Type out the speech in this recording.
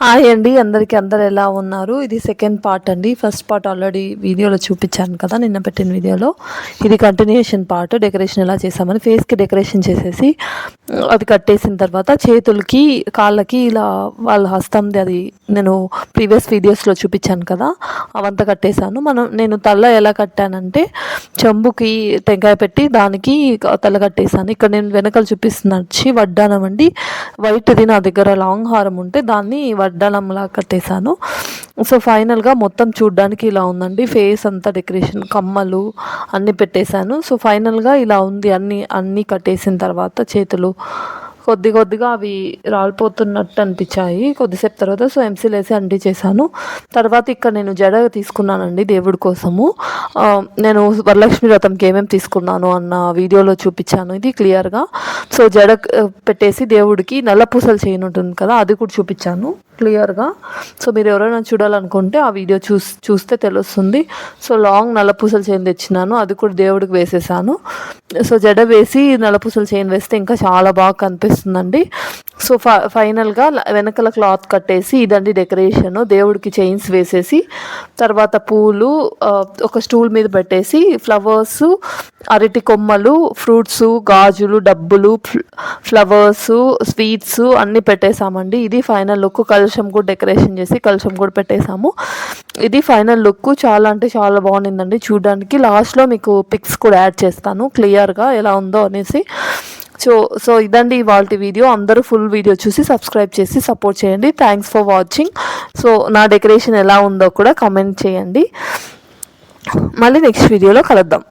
Hi అండి అందరికీ అందరు ఎలా ఉన్నారు? ఇది సెకండ్ పార్ట్ అండి. ఫస్ట్ పార్ట్ ఆల్రెడీ వీడియోలో చూపించాను కదా నిన్న పెట్టిన వీడియోలో. ఇది కంటిన్యూషన్ పార్ట్ డెకరేషన్ ఎలా చేసామని ఫేస్కి డెకరేషన్ చేసేసి అది కట్టేసిన తర్వాత చేతులకి కాళ్ళకి ఇలా వాళ్ళ హస్తంది అది నేను ప్రీవియస్ వీడియోస్లో చూపించాను కదా అవంతా కట్టేశాను. మనం నేను తల్ల ఎలా కట్టానంటే చెంబుకి టెంకాయ పెట్టి దానికి తలగట్టేసాను ఇక్కడ నేను వెనకాల చూపిస్తున్న వచ్చి వడ్డానం అండి. వైట్ది నా దగ్గర లాంగ్ హారం ఉంటే దాన్ని వడ్డానంలా కట్టేశాను. సో ఫైనల్గా మొత్తం చూడ్డానికి ఇలా ఉందండి. ఫేస్ అంతా డెకరేషన్ కమ్మలు అన్నీ పెట్టేశాను. సో ఫైనల్గా ఇలా ఉంది. అన్నీ అన్నీ కట్టేసిన తర్వాత చేతులు కొద్ది కొద్దిగా అవి రాలిపోతున్నట్టు అనిపించాయి. కొద్దిసేపు తర్వాత సో ఎంసీల్ వేసి అంటి చేశాను. తర్వాత ఇక్కడ నేను జడ తీసుకున్నానండి దేవుడి కోసము. నేను వరలక్ష్మి వ్రతంకి ఏమేమి తీసుకున్నాను అన్న వీడియోలో చూపించాను. ఇది క్లియర్గా సో జడ పెట్టేసి దేవుడికి నల్ల పూసలు చేయను ఉంటుంది కదా అది కూడా చూపించాను. క్లియర్గా సో మీరు ఎవరైనా చూడాలనుకుంటే ఆ వీడియో చూస్ చూస్తే తెలుస్తుంది. సో లాంగ్ నల్లపూసలు చైన్ తెచ్చినాను. అది కూడా దేవుడికి వేసేసాను. సో జడ వేసి నల్లపూసలు చైన్ వేస్తే ఇంకా చాలా బాగా కనిపిస్తుంది. వస్తుందండి సో ఫ ఫైనల్గా వెనకల వెనకాల క్లాత్ కట్టేసి ఇదండి డెకరేషన్. దేవుడికి చైన్స్ వేసేసి తర్వాత పూలు ఒక స్టూల్ మీద పెట్టేసి ఫ్లవర్స్ అరటి కొమ్మలు ఫ్రూట్స్ గాజులు డబ్బులు ఫ్లవర్స్ స్వీట్స్ అన్నీ పెట్టేశామండి ఇది ఫైనల్ లుక్. కలుషం కూడా డెకరేషన్ చేసి కలుషం కూడా పెట్టేసాము. ఇది ఫైనల్ లుక్. చాలా అంటే చాలా బాగుండిందండి. చూడడానికి లాస్ట్లో మీకు పిక్స్ కూడా యాడ్ చేస్తాను. క్లియర్గా ఎలా ఉందో అనేసి. సో సో ఇదండి ఇవాళ వీడియో. అందరూ ఫుల్ వీడియో చూసి సబ్స్క్రైబ్ చేసి సపోర్ట్ చేయండి. థ్యాంక్స్ ఫర్ వాచింగ్ సో నా డెకరేషన్ ఎలా ఉందో కూడా కమెంట్ చేయండి. మళ్ళీ నెక్స్ట్ వీడియోలో కలుద్దాం.